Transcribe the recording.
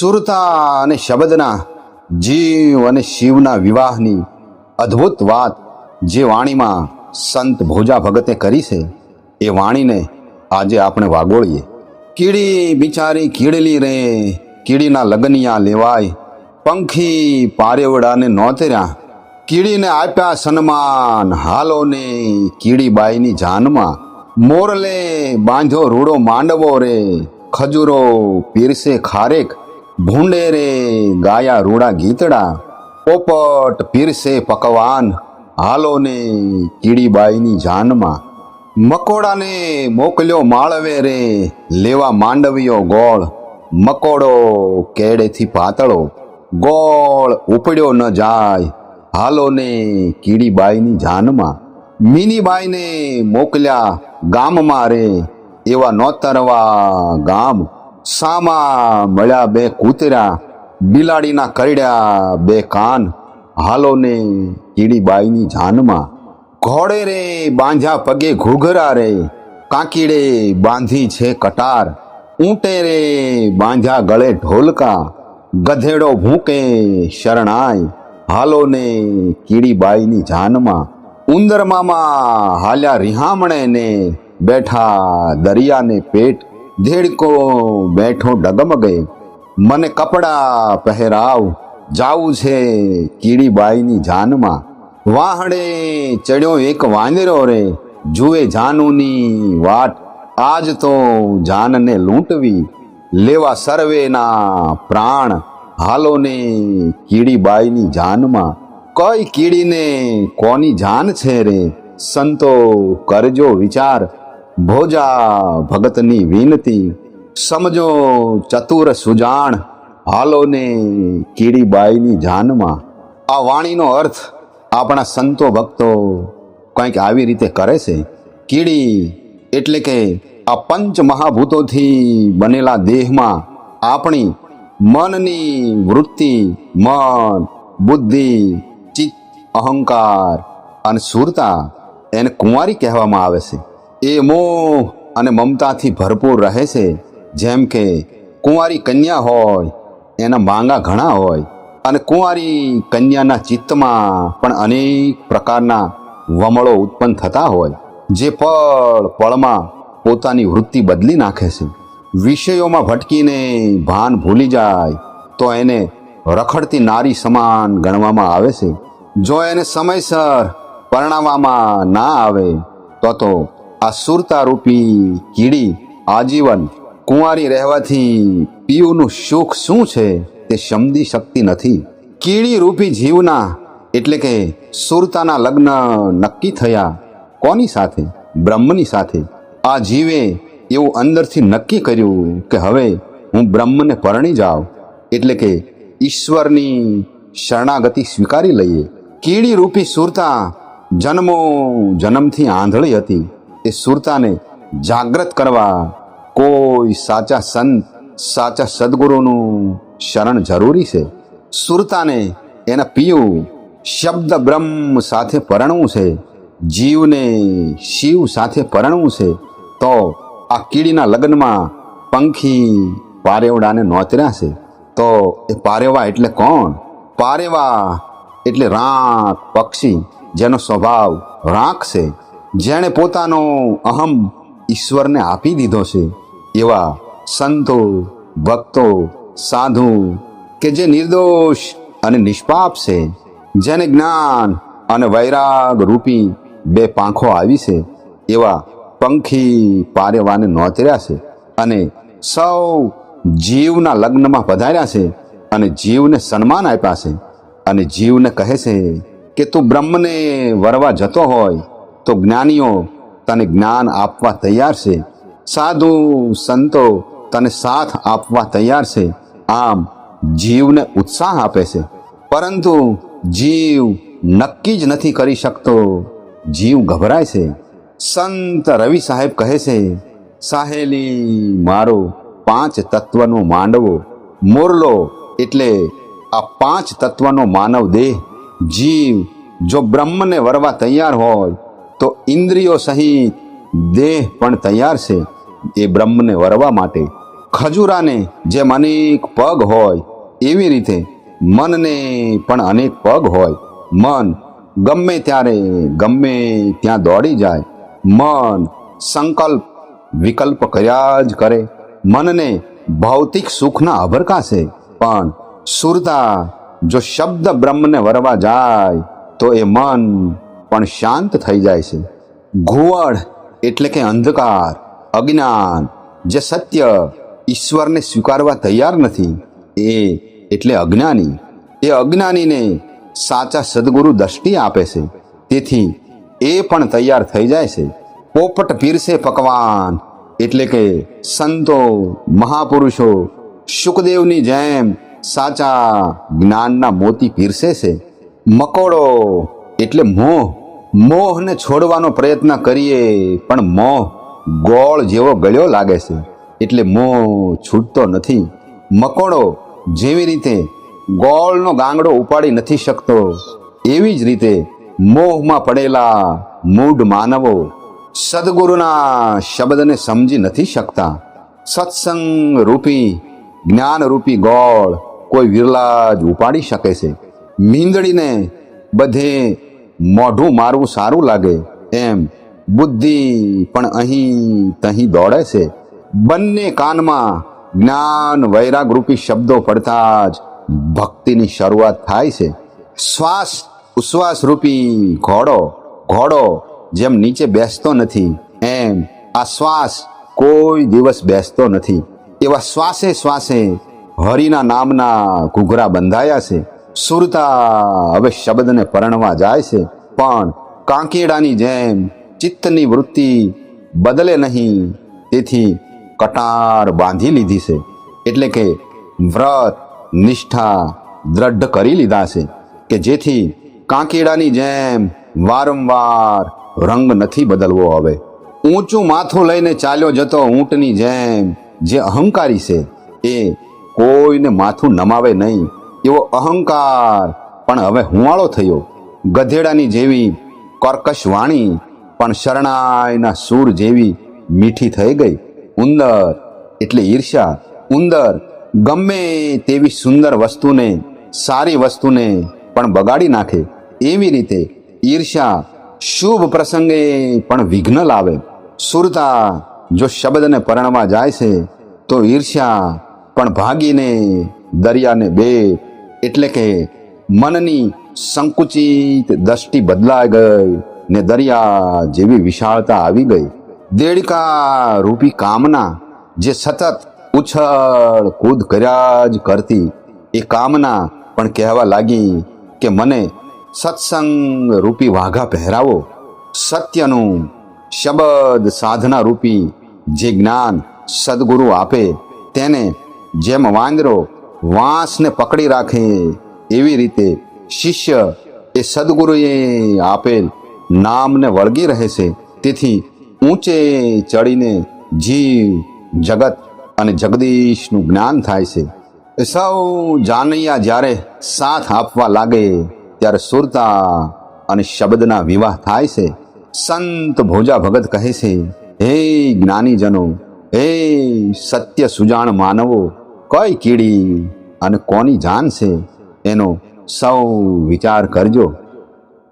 સુરતા અને શબ્દના જીવ અને શિવના વિવાહની અદ્ભુત વાત જે વાણીમાં સંત ભોજા ભગતે કરી છે, એ વાણીને આજે આપણે વાગોળીએ. કીડી બિચારી કીડલી રે, કીડીના લગનિયા લેવાય. પંખી પારેવડાને નોતર્યા કીડીને આપ્યા સન્માન. હાલોને કીડીબાઈની જાનમાં. મોરલે બાંધ્યો રૂડો માંડવો રે. ખજૂરો પીરસે ખારેક. ભૂંડે રે ગાયા રૂડા ગીતડા, પોપટ પીરસે પકવાન, હાલોને કીડીબાઈની જાનમાં. મકોડાને મોકલ્યો માળવે રે, લેવા માંડવ્યો ગોળ. મકોડો કેડેથી પાતળો, ગોળ ઉપડ્યો ન જાય હાલો ને કીડીબાઈની જાનમાં. મીનીબાઈને મોકલ્યા ગામમાં રે, એવા નોતરવા ગામ સામા મળ્યા બે કૂતરા, બિલાડીના કરડ્યા બે કાન. હાલો ને કીડીબાઈની જાનમાં, ઘોડે રે, બાંધ્યા પગે ઘૂઘરા રે, કાંકીડે બાંધી છે કટાર. ઊંટે રે, બાંધ્યા ગળે ઢોલકા, ગધેડો ભૂકે શરણાય હાલો ને કીડીબાઈની જાનમાં ઉંદર મામા હાલ્યા રિહામણે ને બેઠા દરિયાને પેટ ધેડકો બેઠો ડગમગે, મને કપડા પહેરાવ જાવું છે કીડીબાઈની જાનમાં. વાહડે ચડ્યો એક વાંદરો રે, જુએ જાનુની વાટ. આજ તો જાનને લૂંટવી, લેવા સર્વેના પ્રાણ. હાલોને કીડીબાઈની જાનમાં. કઈ કીડીને કોની જાન છે રે? સંતો કરજો વિચાર. ભોજા ભગતની વિનતી. સમજો ચતુર સુજાણ, હાલોને કીડીબાઈની જાનમાં. આ વાણીનો અર્થ આપણા સંતો ભક્તો કંઈક આવી રીતે કરે છે. કીડી એટલે કે આ પંચ મહાભૂતોથી બનેલા દેહમાં આપણી મનની વૃત્તિ, મન, બુદ્ધિ, ચિત્ત, અહંકાર અને સુરતા એને કુંવારી કહેવામાં આવે છે. એ મોહ અને મમતાથી ભરપૂર રહે છે. જેમ કે, કુંવારી કન્યા હોય, એના માંગા ઘણા હોય, અને કુંવારી કન્યાના ચિત્તમાં પણ અનેક પ્રકારના વમળો ઉત્પન્ન થતા હોય, જે પળ પળમાં પોતાની વૃત્તિ બદલી નાખે છે. વિષયોમાં ભટકીને ભાન ભૂલી જાય, તો એને રખડતી નારી સમાન ગણવામાં આવે છે. જો એને સમયસર પરણાવવામાં ના આવે, તો તો આ સુરતા રૂપી કીડી આજીવન કુંવારી રહેવાથી પીયુનું સુખ શું છે તે સમજી શકતી નથી. કીડી રૂપી જીવના એટલે કે સુરતાના લગ્ન નક્કી થયા. કોની સાથે? બ્રહ્મની સાથે. આ જીવે એવું અંદરથી નક્કી કર્યું કે હવે હું બ્રહ્મને પરણી જાઉં. એટલે કે ઈશ્વરની શરણાગતિ સ્વીકારી લઈએ. કીડી રૂપી સુરતા જન્મો જન્મથી આંધળી હતી. એ સુરતાને જાગ્રત કરવા કોઈ સાચા સંત, સાચા સદગુરુનું શરણ જરૂરી છે. સુરતાને એના પિયું શબ્દ બ્રહ્મ સાથે પરણવું છે, જીવને શિવ સાથે પરણવું છે, તો આ કીડીના લગ્નમાં પંખી પારેવડાને નોતર્યા છે. તો એ પારેવા એટલે કોણ? પારેવા એટલે રાંક પક્ષી, જેનો સ્વભાવ રાંક છે. જેણે પોતાનો અહમ ઈશ્વરને આપી દીધો છે, એવા સંતો, ભક્તો, સાધુ કે જે નિર્દોષ અને નિષ્પાપ છે, જેને જ્ઞાન અને વૈરાગ રૂપી બે પાંખો આવી છે, એવા પંખી પારેવાને નોતર્યા છે અને સૌ જીવના લગ્નમાં પધાર્યા છે અને જીવને સન્માન આપ્યા છે અને જીવને કહે છે કે તું બ્રહ્મને વરવા જતો હોય તો જ્ઞાનીઓ તને જ્ઞાન આપવા તૈયાર છે. સાધુ સંતો તને સાથ આપવા તૈયાર છે. આમ જીવને ઉત્સાહ આપે છે. પરંતુ જીવ નક્કી જ નથી કરી શકતો. જીવ ગભરાય છે. સંત રવિ સાહેબ કહે છે, સાહેલી, મારો પાંચ તત્વનો માંડવો મોરલો એટલે આ પાંચ તત્વનો માનવ દેહ. જીવ જો બ્રહ્મને વરવા તૈયાર હોય તો ઇન્દ્રિયો સહિત દેહ પણ તૈયાર છે એ બ્રહ્મને વરવા માટે. ખજૂરાને જેમ અનેક પગ હોય, એવી રીતે મનને પણ અનેક પગ હોય. મન ગમે ત્યારે ગમે ત્યાં દોડી જાય. મન સંકલ્પ, વિકલ્પ કર્યા જ કરે. મનને ભૌતિક સુખના અભરકાશે પણ સુરતા જો શબ્દ બ્રહ્મને વરવા જાય, તો એ મન પણ શાંત થઈ જાય છે. ઘુવડ એટલે કે અંધકાર, અજ્ઞાન, જે સત્ય ઈશ્વરને સ્વીકારવા તૈયાર નથી, એ એટલે અજ્ઞાની. એ અજ્ઞાનીને સાચા સદગુરુ દ્રષ્ટિ આપે છે. તેથી એ પણ તૈયાર થઈ જાય છે. પોપટ પીરસે પકવાન એટલે કે સંતો, મહાપુરુષો શુકદેવની જેમ સાચા જ્ઞાનના મોતી પીરસે છે. મકોડો એટલે મોહ મોહને છોડવાનો પ્રયત્ન કરીએ, પણ મોહ ગોળ જેવો ગળ્યો લાગે છે. એટલે મોહ છૂટતો નથી. મકોડો જેવી રીતે ગોળનો ગાંગડો ઉપાડી નથી શકતો, એવી જ રીતે મોહમાં પડેલા મૂઢ માનવો સદગુરુના શબ્દને સમજી નથી શકતા. સત્સંગ રૂપી જ્ઞાનરૂપી ગોળ કોઈ વિરલા જ ઉપાડી શકે છે. મીંદડીને બધે મોઢું મારવું સારું લાગે એમ. બુદ્ધિ પણ અહીં તહીં દોડે છે. બંને કાનમાં જ્ઞાન વૈરાગરૂપી શબ્દો પડતા જ ભક્તિની શરૂઆત થાય છે. શ્વાસ ઉશ્વાસ રૂપી ઘોડો ઘોડો જેમ નીચે બેસતો નથી એમ. આ શ્વાસ કોઈ દિવસ બેસતો નથી. એવા શ્વાસે શ્વાસે હરિના નામના ઘૂઘરા બંધાયા છે. સુરતા હવે શબ્દને પરણવા જાય છે, પણ કાંકેડાની જેમ ચિત્તની વૃત્તિ બદલે નહીં, તેથી કટાર બાંધી લીધી છે. એટલે કે વ્રત, નિષ્ઠા દ્રઢ કરી લીધા છે, કે જેથી કાંકેડાની જેમ વારંવાર રંગ નથી બદલવો હવે. ઊંચું માથું લઈને ચાલ્યો જતો ઊંટની જેમ જે અહંકારી છે, એ કોઈને માથું નમાવે નહીં એવો અહંકાર. પણ હવે હુંવાળો થયો. ગધેડાની જેવી કર્કશ વાણી, પણ શરણાઈના સૂર જેવી મીઠી થઈ ગઈ. ઉંદર એટલે ઈર્ષા ઉંદર ગમે તેવી સુંદર વસ્તુને, સારી વસ્તુને પણ બગાડી નાખે. એવી રીતે ઈર્ષા શુભ પ્રસંગે પણ વિઘ્ન લાવે. સુરતા જો શબ્દને પરણવા જાય છે, તો ઈર્ષ્યા પણ ભાગીને દરિયાને બે એટલે કે મનની સંકુચિત દ્રષ્ટિ બદલાઈ ગઈ ને દરિયા જેવી વિશાળતા આવી ગઈ. દેડકા રૂપી કામના જે સતત ઉછળ કૂદ કર્યા જ કરતી, એ કામના પણ કહેવા લાગી કે મને સત્સંગ રૂપી વાઘા પહેરાવો. સત્યનું શબ્દ સાધના રૂપી જે જ્ઞાન સદગુરુ આપે, તેને જેમ વાંદરો વાંસને પકડી રાખે એવી રીતે શિષ્ય એ સદગુરુએ આપેલ નામને વળગી રહે છે. તેથી ઊંચે ચડીને જીવ, જગત અને જગદીશનું જ્ઞાન થાય છે. સૌ જાનૈયા જ્યારે સાથ આપવા લાગે, ત્યારે સુરતા અને શબ્દના વિવાહ થાય છે. સંત ભોજા ભગત કહે છે, હે જ્ઞાનીજનો, હે સત્ય સુજાણ માનવો, કઈ કીડી અને કોની જાન છે એનો સૌ વિચાર કરજો.